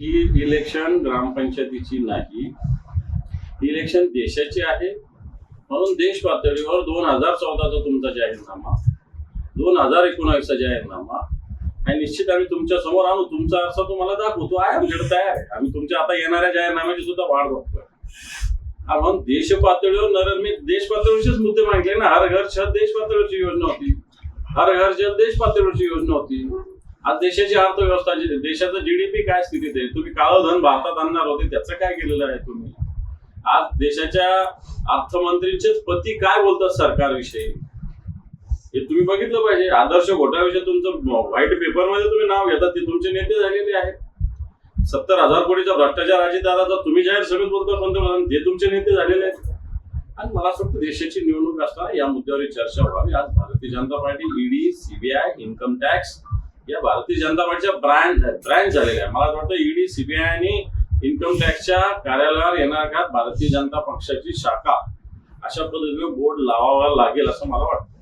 ही election ग्रामपंचायतीची नाही. Election देशाची आहे. म्हणून देश पातळीवर दोन हजार चौदाचा तुमचा जाहीरनामा दोन हजार एकोणावीसचा जाहीरनामा आणि निश्चित आम्ही तुमच्यासमोर आणू. तुमचा अर्थ तुम्हाला दाखवतो. आहे आमच्याकडे तयार आहे. आम्ही तुमच्या आता येणाऱ्या जाहीरनाम्याची सुद्धा वाढ बघतोय. म्हणून देश पातळीवर नरेंद्र मी देश पातळीवरचेच मुद्दे मांडले ना. हर घर छत देश पातळीवरची योजना होती. हर घर छत देश पातळीवरची योजना होती. आज देशाची अर्थव्यवस्था देशाचं जीडीपी काय स्थितीत आहे? तुम्ही काळं धन भारतात आणणार होते त्याचं काय केलेलं आहे तुम्ही? आज देशाच्या अर्थमंत्रीचेच पती काय बोलतात सरकारविषयी? हे तुम्ही बघितलं पाहिजे. आदर्श घोटाविषयी तुमचं व्हाईट पेपरमध्ये तुम्ही नाव घेतात ते तुमचे नेते झालेले आहेत. सत्तर हजार कोटीचा भ्रष्टाचार अजितदादाचा तुम्ही जाहीर सभेत बोलता पंतप्रधान ते तुमचे नेते झालेले आहेत. आणि मला असं वाटतं देशाची निवडणूक असताना या मुद्द्यावर चर्चा व्हावी. आज Bharatiya Janata party ED CBI income tax या भारतीय जनता पार्टीच्या ब्रँड ब्रँच झालेल्या आहे मला असं वाटतं ईडी सीबीआय आणि इन्कम टॅक्सच्या कार्यालयावर येणार का भारतीय जनता पक्षाची शाखा? अशा पद्धतीने बोर्ड लावावा लागेल असं मला वाटतं.